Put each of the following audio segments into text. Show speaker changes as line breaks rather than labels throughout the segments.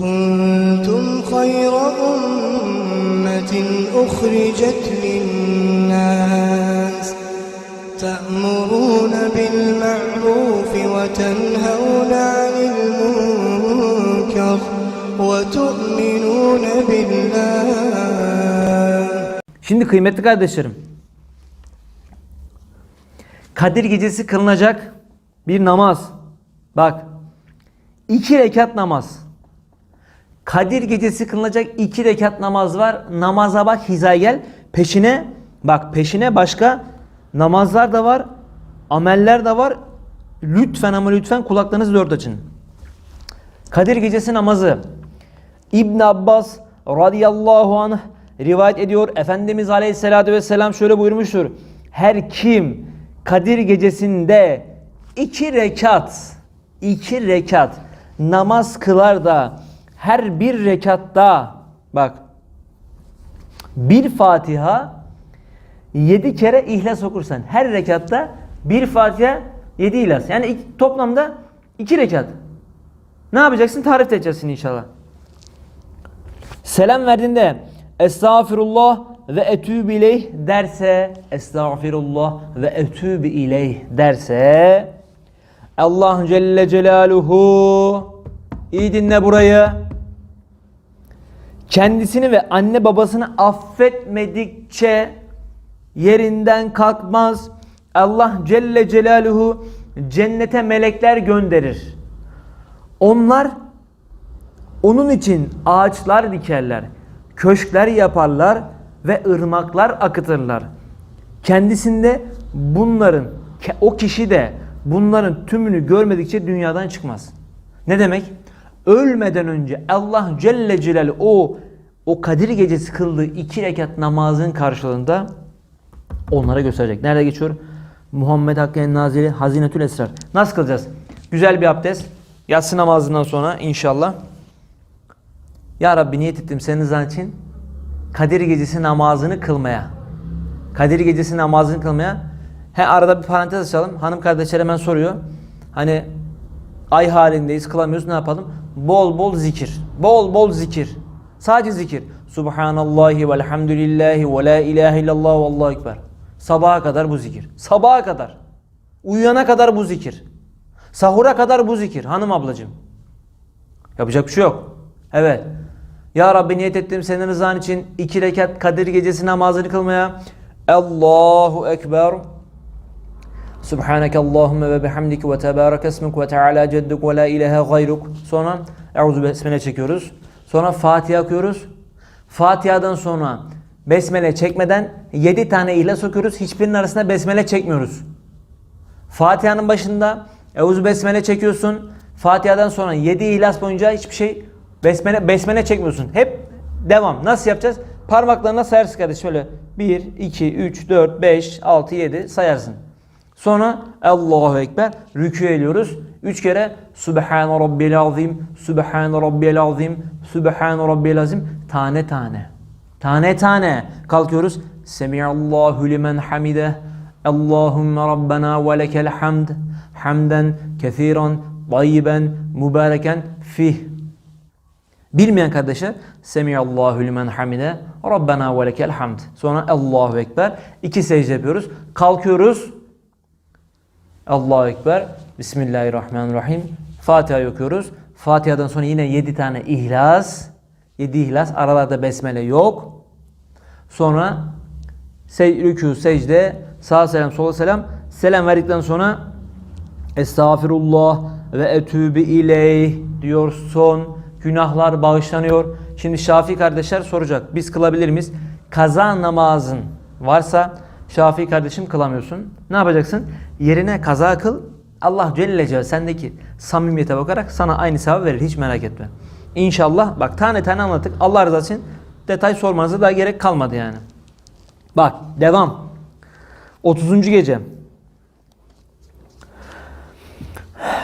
كنتم خير أمة أخرجت للناس تأمرون بالمعروف وتنهون عن المنكر وتؤمنون بالله
Şimdi kıymetli kardeşlerim. Kadir gecesi kılınacak bir namaz. Bak. iki rekat namaz. Kadir gecesi kılınacak iki rekat namaz var. Namaza bak hizaya gel. Peşine bak peşine başka namazlar da var. Ameller de var. Lütfen ama lütfen kulaklarınızı dört açın. Kadir gecesi namazı. İbn Abbas radıyallahu anh rivayet ediyor. Efendimiz aleyhissalatü vesselam şöyle buyurmuştur. Her kim Kadir gecesinde iki rekat iki rekat namaz kılar da her bir rekatta bak bir Fatiha yedi kere ihlas okursan her rekatta bir Fatiha yedi ihlas. Yani iki- toplamda iki rekat. Ne yapacaksın? Tarif edeceksin inşallah. Selam verdiğinde Estağfirullah ve etûbü ileyh derse Estağfirullah ve etûbü ileyh derse Allah Celle Celaluhu iyi dinle burayı kendisini ve anne babasını affetmedikçe yerinden kalkmaz. Allah Celle Celaluhu cennete melekler gönderir. Onlar onun için ağaçlar dikerler, köşkler yaparlar ve ırmaklar akıtırlar. Kendisinde bunların, o kişi de bunların tümünü görmedikçe dünyadan çıkmaz. Ne demek? Ölmeden önce Allah Celle Celaluhu o o Kadir gecesi kıldığı iki rekat namazın karşılığında onlara gösterecek. Nerede geçiyor? Muhammed Hakkı'nın nazili Hazinetül Esrar. Nasıl kılacağız? Güzel bir abdest. Yatsı namazından sonra inşallah. Ya Rabbi niyet ettim senin rızan için Kadir gecesi namazını kılmaya. Kadir gecesi namazını kılmaya. He arada bir parantez açalım. Hanım kardeşler hemen soruyor. Hani ay halindeyiz kılamıyoruz ne yapalım? Bol bol zikir. Bol bol zikir. Sadece zikir. Subhanallahi velhamdülillahi ve la ilahe illallah ve allahu ekber. Sabaha kadar bu zikir. Sabaha kadar. Uyuyana kadar bu zikir. Sahura kadar bu zikir hanım ablacığım. Yapacak bir şey yok. Evet. Ya Rabbi niyet ettim senin rızan için iki rekat Kadir gecesi namazını kılmaya. Allahu Ekber. Subhaneke Allahümme ve bihamdik ve tebarek esmuk ve teala cedduk ve la ilahe gayruk. Sonra Euzu Besmele çekiyoruz. Sonra Fatiha okuyoruz. Fatiha'dan sonra Besmele çekmeden 7 tane ihlas okuyoruz. Hiçbirinin arasında Besmele çekmiyoruz. Fatiha'nın başında Euzu Besmele çekiyorsun. Fatiha'dan sonra 7 ihlas boyunca hiçbir şey besmele, besmele çekmiyorsun. Hep devam. Nasıl yapacağız? Parmaklarına sayarsın kardeşim. Şöyle 1, 2, 3, 4, 5, 6, 7 sayarsın. Sonra Allahu Ekber rükû ediyoruz. Üç kere Subhan Rabbiyel Azim, Subhan Rabbiyel Azim, Subhan Rabbiyel Azim tane tane. Tane tane kalkıyoruz. Semiallahu limen hamide. Allahümme Rabbena ve lekel hamd. Hamden kethiren, tayyiben, mübareken fih. Bilmeyen kardeşler Semiyallahu limen hamide Rabbena ve lekel hamd. Sonra Allahu Ekber. İki secde yapıyoruz. Kalkıyoruz. Allahu Ekber. Bismillahirrahmanirrahim. Fatiha okuyoruz. Fatiha'dan sonra yine 7 tane ihlas. 7 ihlas. Aralarda besmele yok. Sonra sey, rükû, secde, sağ selam, sola selam. Selam verdikten sonra Estağfirullah ve etübü ileyh diyorsun. Günahlar bağışlanıyor. Şimdi Şafii kardeşler soracak. Biz kılabilir miyiz? Kaza namazın varsa Şafii kardeşim kılamıyorsun. Ne yapacaksın? Yerine kaza kıl. Allah Celle Celle sendeki samimiyete bakarak sana aynı sevabı verir. Hiç merak etme. İnşallah bak tane tane anlattık. Allah rızası için detay sormanıza da gerek kalmadı yani. Bak devam. 30. gece.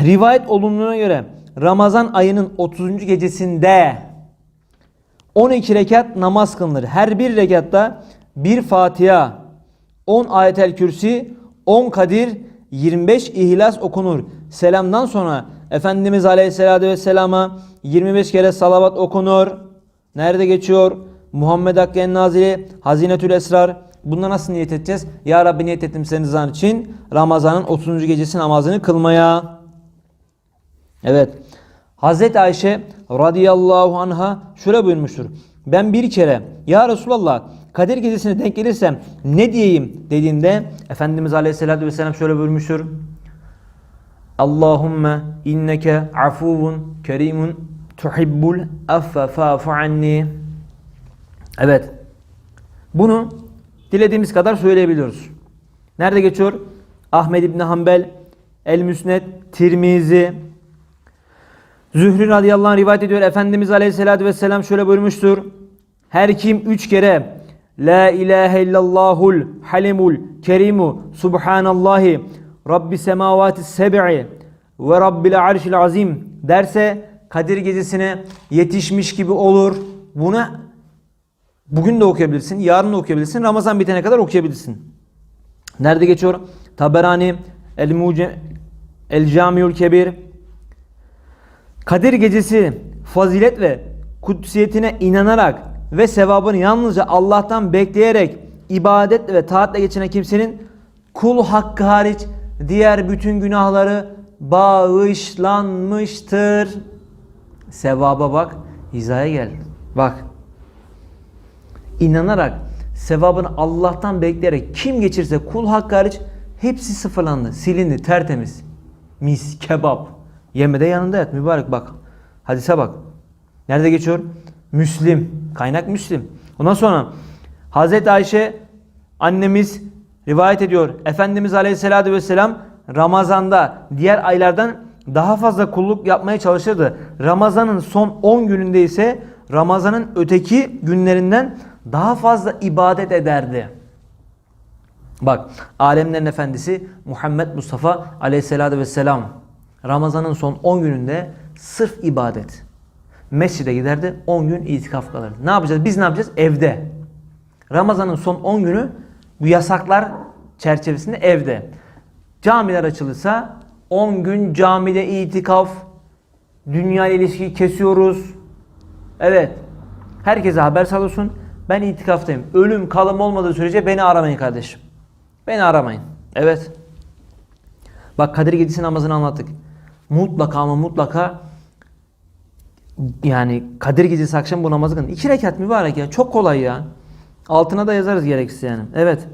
Rivayet olunduğuna göre Ramazan ayının 30. gecesinde 12 rekat namaz kılınır. Her bir rekatta bir Fatiha, 10 ayetel kürsi, 10 kadir, 25 ihlas okunur. Selamdan sonra Efendimiz Aleyhisselatü Vesselam'a 25 kere salavat okunur. Nerede geçiyor? Muhammed Hakkı en Nazili, Hazinetül Esrar. Bunda nasıl niyet edeceğiz? Ya Rabbi niyet ettim senin rızan için Ramazan'ın 30. gecesi namazını kılmaya. Evet. Hazreti Ayşe radıyallahu anha şöyle buyurmuştur. Ben bir kere ya Resulallah Kadir gecesine denk gelirsem ne diyeyim dediğinde Efendimiz aleyhissalatü vesselam şöyle buyurmuştur. Allahümme inneke afuvun kerimun tuhibbul affe fa'fu anni. Evet. Bunu dilediğimiz kadar söyleyebiliyoruz. Nerede geçiyor? Ahmed İbni Hanbel, El Müsned, Tirmizi, Zühri radıyallahu anh rivayet ediyor. Efendimiz aleyhissalatü vesselam şöyle buyurmuştur. Her kim üç kere La ilahe illallahul halimul kerimu subhanallahi rabbi semavati seb'i ve rabbil arşil azim derse Kadir gecesine yetişmiş gibi olur. Bunu bugün de okuyabilirsin, yarın da okuyabilirsin, Ramazan bitene kadar okuyabilirsin. Nerede geçiyor? Taberani, El Muce, El Camiul Kebir, Kadir gecesi fazilet ve kutsiyetine inanarak ve sevabını yalnızca Allah'tan bekleyerek ibadet ve taatle geçinen kimsenin kul hakkı hariç diğer bütün günahları bağışlanmıştır. Sevaba bak, hizaya gel. Bak. İnanarak sevabını Allah'tan bekleyerek kim geçirse kul hakkı hariç hepsi sıfırlandı, silindi, tertemiz. Mis, kebap. Yemede yanında yat mübarek bak. Hadise bak. Nerede geçiyor? Müslim. Kaynak Müslim. Ondan sonra Hazreti Ayşe annemiz rivayet ediyor. Efendimiz Aleyhisselatü Vesselam Ramazan'da diğer aylardan daha fazla kulluk yapmaya çalışırdı. Ramazan'ın son 10 gününde ise Ramazan'ın öteki günlerinden daha fazla ibadet ederdi. Bak alemlerin efendisi Muhammed Mustafa Aleyhisselatü Vesselam Ramazan'ın son 10 gününde sırf ibadet. Mescide giderdi 10 gün itikaf kalırdı. Ne yapacağız? Biz ne yapacağız? Evde. Ramazan'ın son 10 günü bu yasaklar çerçevesinde evde. Camiler açılırsa 10 gün camide itikaf, dünya ile kesiyoruz. Evet. Herkese haber salıyorsun. Ben itikaftayım. Ölüm kalım olmadığı sürece beni aramayın kardeşim. Beni aramayın. Evet. Bak Kadir Gecesi namazını anlattık. Mutlaka ama mutlaka yani Kadir Gecesi akşam bu namazı kılın. İki rekat mübarek ya. Çok kolay ya. Altına da yazarız gerekirse yani. Evet.